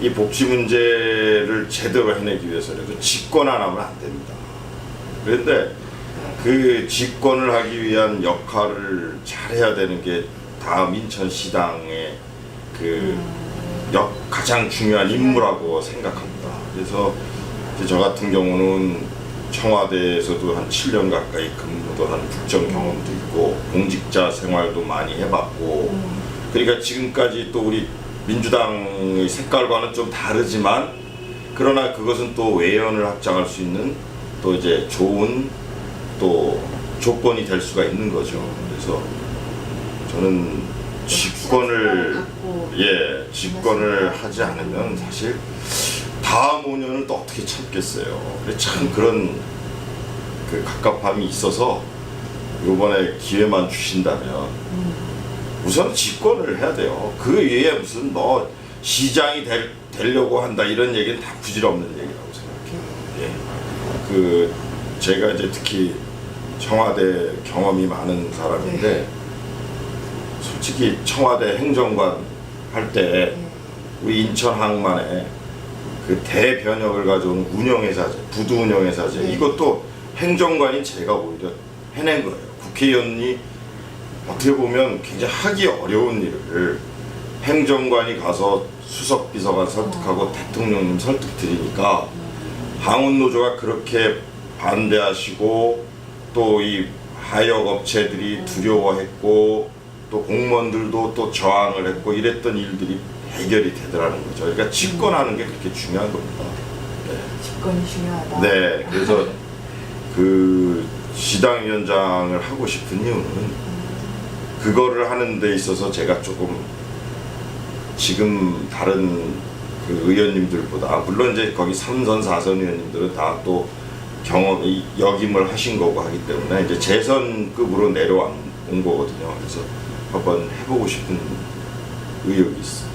이 복지 문제를 제대로 해내기 위해서라도 집권 안 하면 안 됩니다. 그런데 그 집권을 하기 위한 역할을 잘해야 되는 게 다음 인천시당의 그 역, 가장 중요한 임무라고 생각합니다. 그래서 저 같은 경우는 청와대에서도 한 7년 가까이 근무도 한 국정 경험도 있고 공직자 생활도 많이 해봤고 그러니까 지금까지 또 우리 민주당의 색깔과는 좀 다르지만 그러나 그것은 또 외연을 확장할 수 있는 또 이제 좋은 또 조건이 될 수가 있는 거죠. 그래서 저는 집권을 예 집권을 하지 않으면 사실 다음 5년을 또 어떻게 참겠어요. 참 그런 그 갑갑함이 있어서 이번에 기회만 주신다면 우선 집권을 해야 돼요. 그 위에 무슨 뭐 시장이 될, 되려고 한다 이런 얘기는 다 부질없는 얘기라고 생각해요. 예. 그 제가 이제 특히 청와대 경험이 많은 사람인데 솔직히 청와대 행정관 할때 네. 우리 인천 항만에 그 대변역을 가져오는 운영회사제, 부두 운영회사제 네. 이것도 행정관인 제가 오히려 해낸 거예요. 국회의원이 어떻게 보면 굉장히 하기 어려운 일을 행정관이 가서 수석 비서관 설득하고 어. 대통령님 설득 드리니까 항운 노조가 그렇게 반대하시고 또 이 하역 업체들이 두려워했고 또 공무원들도 또 저항을 했고 이랬던 일들이 해결이 되더라는 거죠. 그러니까 집권하는 게 그렇게 중요한 겁니다. 네. 집권이 중요하다. 네, 그래서 그 시당 위원장을 하고 싶은 이유는 그거를 하는 데 있어서 제가 조금 지금 다른 그 의원님들보다 물론 이제 거기 3선 4선 의원님들은 다 또 경험 이 역임을 하신 거고 하기 때문에 이제 재선급으로 내려온 온 거거든요. 그래서 한번 해보고 싶은 의욕이 있어요.